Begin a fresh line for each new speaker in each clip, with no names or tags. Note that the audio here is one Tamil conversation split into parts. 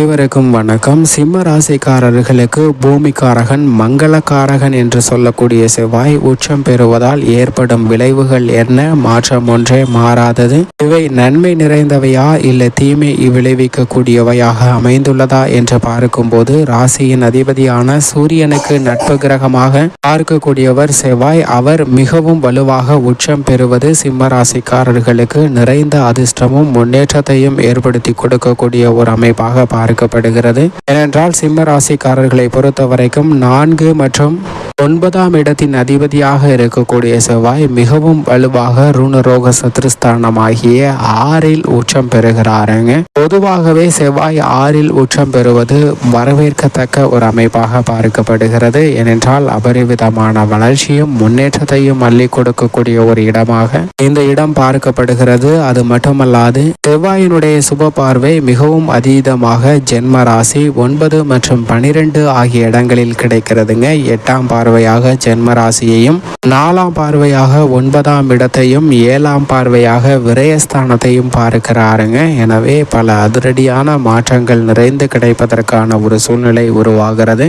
அனைவருக்கும் வணக்கம். சிம்ம ராசிக்காரர்களுக்கு பூமிக்காரகன் மங்களக்காரகன் என்று சொல்லக்கூடிய செவ்வாய் உச்சம் பெறுவதால் ஏற்படும் விளைவுகள் என்ன? மாற்றம் ஒன்றே மாறாதது. இவை நன்மை நிறைந்தவையா? இல்லை தீமை விளைவிக்கக்கூடியவையாக அமைந்துள்ளதா என்று பார்க்கும்போது ராசியின் அதிபதியான சூரியனுக்கு நட்பு கிரகமாக பார்க்கக்கூடியவர் செவ்வாய். அவர் மிகவும் வலுவாக உச்சம் பெறுவது சிம்ம ராசிக்காரர்களுக்கு நிறைந்த அதிர்ஷ்டமும் முன்னேற்றத்தையும் ஏற்படுத்தி கொடுக்கக்கூடிய ஒரு அமைப்பாக பார்க்கப்படுகிறது ஏனென்றால் சிம்ம ராசிக்காரர்களை பொறுத்த வரைக்கும் நான்கு மற்றும் ஒன்பதாம் இடத்தின் அதிபதியாக இருக்கக்கூடிய செவ்வாய் மிகவும் வலுவாக ருணரோக சத்ருஸ்தானமாகிய ஆறில் உச்சம் பெறுகிறாருங்க. பொதுவாகவே செவ்வாய் ஆறில் உச்சம் பெறுவது வரவேற்கத்தக்க ஒரு அமைப்பாக பார்க்கப்படுகிறது. ஏனென்றால் அபரிவிதமான வளர்ச்சியும் முன்னேற்றத்தையும் அள்ளி கொடுக்கக்கூடிய ஒரு இடமாக இந்த இடம் பார்க்கப்படுகிறது. அது மட்டுமல்லாது செவ்வாயினுடைய சுப பார்வை மிகவும் அதீதமாக ஜென்ம ராசி ஒன்பது மற்றும் பனிரெண்டு ஆகிய இடங்களில் கிடைக்கிறதுங்க. எட்டாம் பார்வை பார்வையாக ஜென்ம ராசியையும் நாலாம் பார்வையாக ஒன்பதாம் இடத்தையும் ஏழாம் பார்வையாக விரயஸ்தானத்தையும் பார்க்கிறாருங்க. எனவே பல அதிரடியான மாற்றங்கள் நிறைந்து கிடைப்பதற்கான ஒரு சூழ்நிலை உருவாகிறது.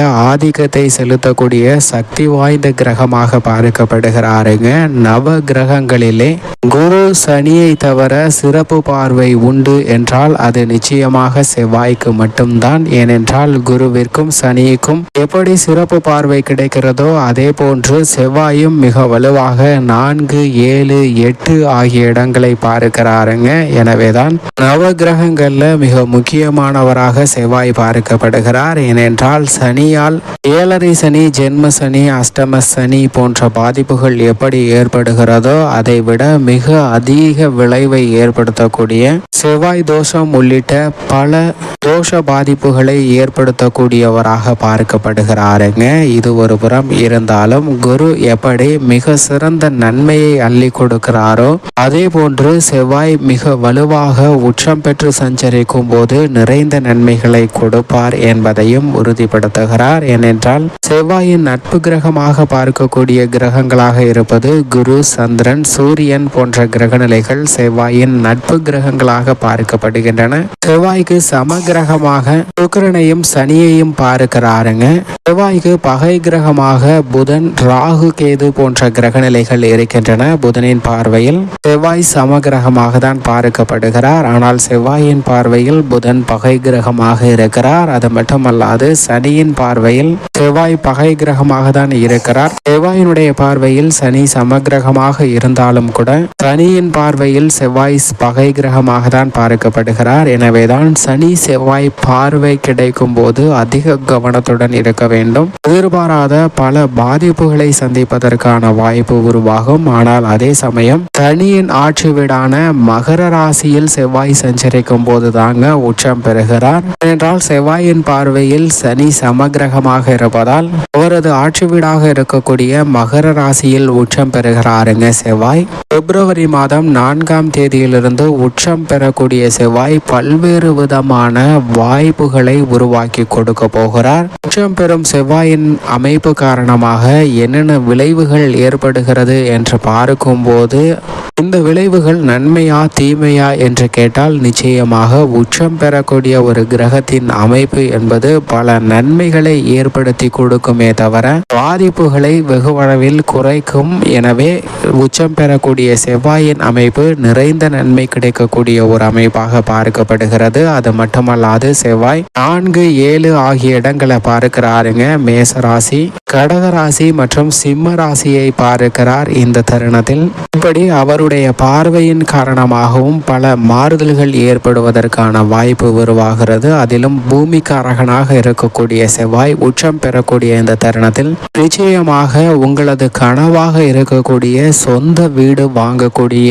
ஆதிக்கத்தை செலுத்தக்கூடிய சக்தி வாய்ந்த கிரகமாக பார்க்கப்படுகிறாருங்க. நவ கிரகங்களிலே குரு சனியை தவிர சிறப்பு பார்வை உண்டு என்றால் அது நிச்சயமாக செவ்வாய்க்கு மட்டும்தான். ஏனென்றால் குருவிற்கும் சனிக்கும் எப்படி சிறப்பு பார்வை கிடைக்கிறதோ அதே போன்று செவ்வாயும் மிக வலுவாக நான்கு ஏழு எட்டு ஆகிய இடங்களை பார்க்கிறாருங்க. எனவேதான் நவ கிரகங்கள்ல மிக முக்கியமானவராக செவ்வாய் பார்க்கப்படுகிறார். ஏனென்றால் சனி சனியால் ஏழரை சனி ஜென்ம சனி அஷ்டம சனி போன்ற பாதிப்புகள் எப்படி ஏற்படுகிறதோ அதை விட மிக அதிக விளைவை ஏற்படுத்தக்கூடிய செவ்வாய் தோஷம் உள்ளிட்ட பல தோஷ பாதிப்புகளை ஏற்படுத்தக்கூடியவராக பார்க்கப்படுகிறாருங்க. இது ஒரு புறம். இருந்தாலும் குரு எப்படி மிக சிறந்த நன்மையை அள்ளி கொடுக்கிறாரோ அதே போன்று செவ்வாய் மிக வலுவாக உச்சம் பெற்று சஞ்சரிக்கும் போது நிறைந்த நன்மைகளை கொடுப்பார் என்பதையும் உறுதிப்படுத்துகிறார். ஏனென்றால் செவ்வாயின் நட்பு கிரகமாக பார்க்கக்கூடிய கிரகங்களாக இருப்பது குரு சந்திரன் சூரியன் போன்ற கிரக நிலைகள் செவ்வாயின் நட்பு கிரகங்களாக பார்க்கப்படுகின்றன. செவ்வாய்க்கு சம கிரகமாக சனியையும் பார்க்கிறாருங்க. செவ்வாய்க்கு பகை கிரகமாக புதன் ராகு கேது போன்ற கிரக நிலைகள் இருக்கின்றன புதனின் பார்வையில். செவ்வாய் சம கிரகமாக தான் பார்க்கப்படுகிறார். ஆனால் செவ்வாயின் பார்வையில் புதன் பகை கிரகமாக இருக்கிறார். அது மட்டுமல்லாது சனியின் பார்வையில் செவ்வாய் பகை கிரகமாக தான் இருக்கிறார். செவ்வாயினுடைய பார்வையில் சனி சமகிரகமாக இருந்தாலும் கூட சனியின் பார்வையில் செவ்வாய் பகை கிரகமாக தான் பார்க்கப்படுகிறார். எனவேதான் சனி செவ்வாய் பார்வை கிடைக்கும் போது அதிக கவனத்துடன் இருக்க வேண்டும். எதிர்பாராத பல பாதிப்புகளை சந்திப்பதற்கான வாய்ப்பு உருவாகும். ஆனால் அதே சமயம் சனியின் ஆட்சி வீடான மகர ராசியில் செவ்வாய் சஞ்சரிக்கும் போது தாங்க உச்சம் பெறுகிறார். ஏனென்றால் செவ்வாயின் பார்வையில் சனி சமகிரகமாக இருப்பதால் அவரது ஆட்சி வீடாக இருக்கக்கூடிய மகர ராசியில் உச்சம் பெறுகிறாருங்க செவ்வாய். பிப்ரவரி மாதம் நான்காம் தேதியிலிருந்து உச்சம் பெறக்கூடிய செவ்வாய் பல்வேறு விதமான வாய்ப்புகளை உருவாக்கி கொடுக்க போகிறார். உச்சம் பெறும் செவ்வாயின் அமைப்பு காரணமாக என்னென்ன விளைவுகள் ஏற்படுகிறது என்று பார்க்கும்போது இந்த விளைவுகள் நன்மையா தீமையா என்று கேட்டால் நிச்சயமாக உச்சம் பெறக்கூடிய ஒரு கிரகத்தின் அமைப்பு என்பது பல நன்மைகள் ஏற்படுத்தி கொடுக்குமே தவிர பாதிப்புகளை வெகுவளவில் குறைக்கும். எனவே உச்சம் பெறக்கூடிய செவ்வாயின் அமைப்பு நிறைந்த நன்மை கிடைக்கக்கூடிய ஒரு அமைப்பாக பார்க்கப்படுகிறது. அது மட்டுமல்லாது செவ்வாய் நான்கு ஏழு ஆகிய இடங்களை பார்க்கிறாருங்க. மேச ராசி கடக ராசி மற்றும் சிம்ம ராசியை பார்க்கிறார் இந்த தருணத்தில். இப்படி அவருடைய பார்வையின் காரணமாகவும் பல மாறுதல்கள் ஏற்படுவதற்கான வாய்ப்பு உருவாகிறது. அதிலும் பூமிக்காரகனாக இருக்கக்கூடிய செவ்வாய் உச்சம் பெறக்கூடிய இந்த தருணத்தில் நிச்சயமாக உங்களது கனவாக இருக்கக்கூடிய சொந்த வீடு வாங்கக்கூடிய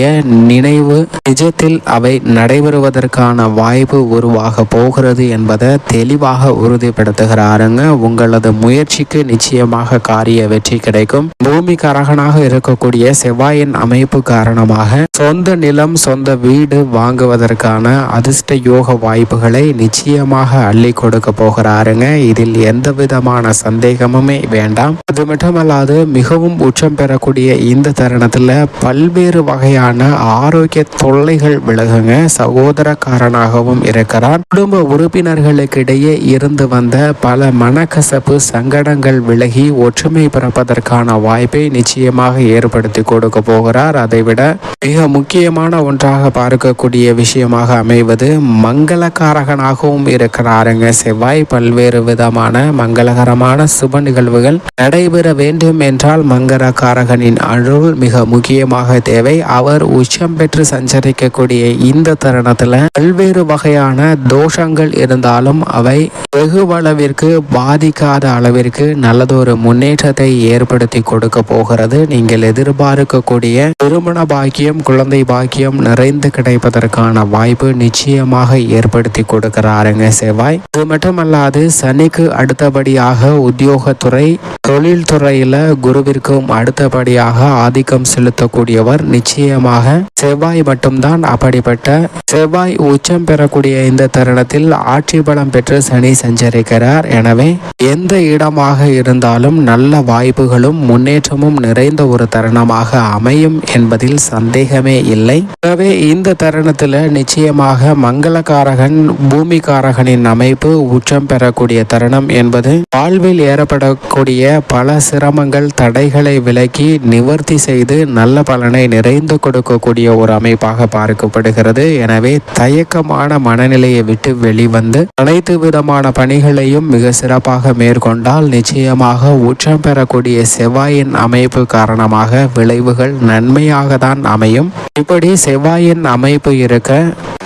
நினைவு நிஜத்தில் அவை நடைபெறுவதற்கான வாய்ப்பு உருவாக போகிறது என்பதை தெளிவாக உறுதிப்படுத்துகிறாருங்க. உங்களது முயற்சிக்கு நிச்சயமாக காரிய வெற்றி கிடைக்கும். பூமி கரகனாக இருக்கக்கூடிய செவ்வாயின் அமைப்பு காரணமாக சொந்த நிலம் சொந்த வீடு வாங்குவதற்கான அதிர்ஷ்ட யோக வாய்ப்புகளை நிச்சயமாக அள்ளி கொடுக்க போகிறாருங்க. இதில் எந்த விதமான சந்தேகமுமே வேண்டாம். அது மட்டுமல்லாது மிகவும் உச்சம் பெறக்கூடிய இந்த தருணத்தில் பல்வேறு வகையான ஆரோக்கிய தொல்லைகள் விலகுங்க. சகோதரக்காரனாகவும் இருக்கிறார் குடும்ப உறுப்பினர்களுக்கிடையே இருந்து வந்த பல மனக்கசப்பு சங்கடங்கள் விலகி ஒற்றுமை பிறப்பதற்கான வாய்ப்பை நிச்சயமாக ஏற்படுத்தி கொடுக்க போகிறார். அதைவிட மிக முக்கியமான ஒன்றாக பார்க்கக்கூடிய விஷயமாக அமைவது மங்களக்காரகனாகவும் இருக்கிறாருங்க. செவ்வாய் பல்வேறு விதமான மங்களகரமான சுப நிகழ்வுகள் நடைபெற வேண்டும் என்றால் மங்களகாரகனின் அருள் மிக முக்கியமாக தேவை. அவர் உச்சம் பெற்று சஞ்சரிக்கக்கூடிய இந்த தருணத்துல பல்வேறு வகையான தோஷங்கள் இருந்தாலும் அவை வெகுவளவிற்கு பாதிக்காத அளவிற்கு நல்லதொரு முன்னேற்றத்தை ஏற்படுத்தி கொடுக்க போகிறது. நீங்கள் எதிர்பார்க்கக்கூடிய திருமண பாக்கியம் குழந்தை பாக்கியம் நிறைந்து கிடைப்பதற்கான வாய்ப்பு நிச்சயமாக ஏற்படுத்தி கொடுக்கிறாருங்க செவ்வாய். இது மட்டுமல்லாது சனிக்கு அடுத்தபடியாக உத்தியோகத்துறை தொழில்துறையில் குருவிற்கும் அடுத்தபடியாக ஆதிக்கம் செலுத்தக்கூடியவர். நிச்சயமாக செவ்வாய் மட்டும்தான் அப்படிப்பட்ட செவ்வாய் உச்சம் பெறக்கூடிய இந்த தருணத்தில் ஆட்சி பலம் பெற்று சனி சஞ்சரிக்கிறார். எனவே எந்த இடமாக இருந்தாலும் நல்ல வாய்ப்புகளும் முன்னேற்றமும் நிறைந்த ஒரு தருணமாக அமையும் என்பதில் சந்தேகமே இல்லை. எனவே இந்த தருணத்தில் நிச்சயமாக மங்களகாரகன் பூமிகாரகனின் அமைப்பு உச்சம் பெறக்கூடிய தருணம் என்பது வாழ்வில் ஏற்படக்கூடிய பல சிரமங்கள் தடைகளை விலக்கி நிவர்த்தி செய்து நல்ல பலனை நிறைந்து கொடுக்கக்கூடிய ஒரு அமைப்பாக பார்க்கப்படுகிறது. எனவே தயக்கமான மனநிலையை விட்டு வெளிவந்து அனைத்து விதமான பணிகளையும் மிக சிறப்பாக மேற்கொண்டால் நிச்சயமாக உச்சம் பெறக்கூடிய செவ்வாயின் அமைப்பு காரணமாக விளைவுகள் நன்மையாக தான் அமையும். இப்படி செவ்வாயின் அமைப்பு இருக்க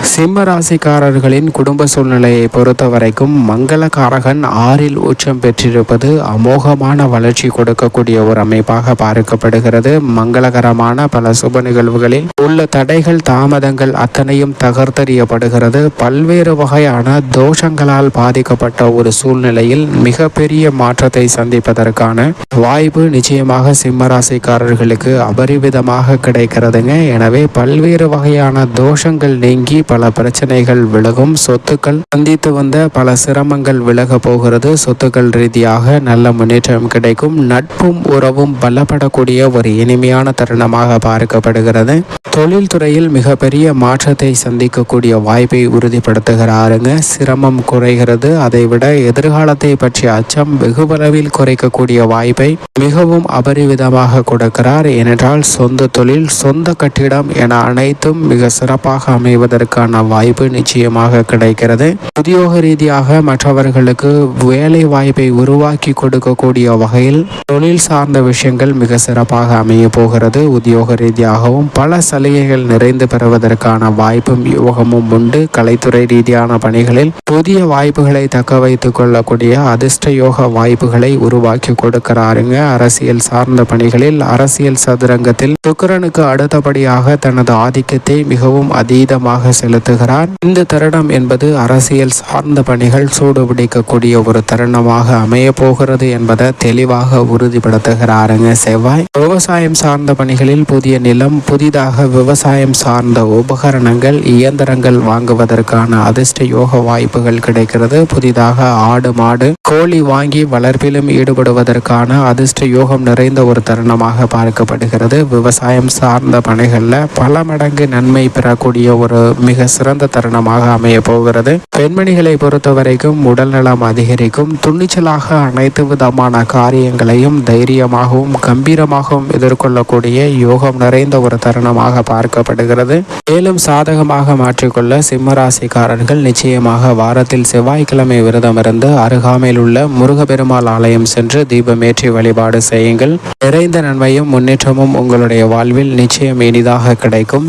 சிம்ம ராசிக்காரர்களின் குடும்ப சூழ்நிலையை பொறுத்த வரைக்கும் மங்களகாரகன் ஆறில் உச்சம் பெற்றிருப்பது அமோகமான வளர்ச்சி கொடுக்கக்கூடிய ஒரு அமைப்பாக பார்க்கப்படுகிறது. மங்களகரமான பல சுப நிகழ்வுகளில் உள்ள தடைகள் தாமதங்கள் அத்தனையும் தகர்த்தறியப்படுகிறது. பல்வேறு வகையான தோஷங்களால் பாதிக்கப்பட்ட ஒரு சூழ்நிலையில் மிகப்பெரிய மாற்றத்தை சந்திப்பதற்கான வாய்ப்பு நிச்சயமாக சிம்மராசிக்காரர்களுக்கு அபரிவிதமாக கிடைக்கிறதுங்க. எனவே பல்வேறு வகையான தோஷங்கள் நீங்கி பல பிரச்சனைகள் விலகும். சொத்துக்கள் சந்தித்து வந்த பல சிரமங்கள் விலக போகிறது. சொத்துக்கள் ரீதியாக நல்ல முன்னேற்றம் கிடைக்கும். நட்பும் உறவும் பலப்படக்கூடிய ஒரு இனிமையான தருணமாக பார்க்கப்படுகிறது. தொழில்துறையில் மிகப்பெரிய மாற்றத்தை சந்திக்கக்கூடிய வாய்ப்பை உறுதிப்படுத்துகிறாருங்க. சிரமம் குறைகிறது. அதைவிட எதிர்காலத்தை பற்றிய அச்சம் வெகுவளவில் குறைக்கக்கூடிய வாய்ப்பை மிகவும் அபரிவிதமாக கொடுக்கிறார். ஏனென்றால் சொந்த தொழில் சொந்த கட்டிடம் என அனைத்தும் மிக சிறப்பாக அமைவதற்கான வாய்ப்பு நிச்சயமாக கிடைக்கிறது. உத்தியோக ரீதியாக மற்றவர்களுக்கு வேலை வாய்ப்பை உருவாக்கி கொடுக்கக்கூடிய வகையில் தொழில் சார்ந்த விஷயங்கள் மிக சிறப்பாக அமைய போகிறது. உத்தியோக ரீதியாகவும் பல சலுகைகள் நிறைந்து பெறுவதற்கான வாய்ப்பும் யோகமும் உண்டு. கலைத்துறை ரீதியான பணிகளில் புதிய வாய்ப்புகளை தக்க வைத்துக் கொள்ளக்கூடிய அதிர்ஷ்ட யோக வாய்ப்புகளை உருவாக்கி கொடுக்கிறாருங்க. அரசியல் சார்ந்த பணிகளில் அரசியல் சதுரங்கத்தில் சுக்கரனுக்கு அடுத்தபடியாக தனது ஆதிக்கத்தை மிகவும் அதீதமாக செலுத்துகிறார். இந்த தருணம் என்பது அரசியல் சார்ந்த பணிகள் சூடுபிடிக்கக்கூடிய ஒரு தருணமாக அமைய போகிறது என்பதை தெளிவாக உறுதிப்படுத்துகிறாருங்க செவ்வாய். விவசாயம் சார்ந்த பணிகளில் புதிய நிலம் புதிதாக விவசாயம் சார்ந்த உபகரணங்கள் இயந்திரங்கள் வாங்குவதற்கான அதிர்ஷ்ட யோக வாய்ப்புகள் கிடைக்கிறது. புதிதாக ஆடு மாடு கோழி வாங்கி வளர்ப்பிலும் ஈடுபடுவதற்கான அதிர்ஷ்ட யோகம் நிறைந்த ஒரு தருணமாக பார்க்கப்படுகிறது. விவசாயம் சார்ந்த பணிகளில் பல மடங்கு நன்மை பெறக்கூடிய ஒரு மிக சிறந்த தருணமாக அமைய போகிறது. பெண்மணிகளை பொறுத்த வரைக்கும் உடல் நலம் அதிகரிக்கும் துணிச்சலாக அனைத்து விதமான காரியங்களையும் தைரியமாகவும் கம்பீரமாகவும் எதிர்கொள்ளக்கூடிய யோகம் நிறைந்த ஒரு தருணமாக பார்க்கப்படுகிறது. மேலும் சாதகமாக மாற்றிக்கொள்ள சிம்மராசிக்காரர்கள் நிச்சயமாக வாரத்தில் செவ்வாய்க்கிழமை விரதம் இருந்து அருகாமையில் உள்ள முருகப்பெருமாள் ஆலயம் சென்று தீபமேற்றி வழிபாடு செய்யுங்கள். நிறைந்த நன்மையும் முன்னேற்றமும் உங்களுடைய வாழ்வில் நிச்சயம் இனிதாக கிடைக்கும்.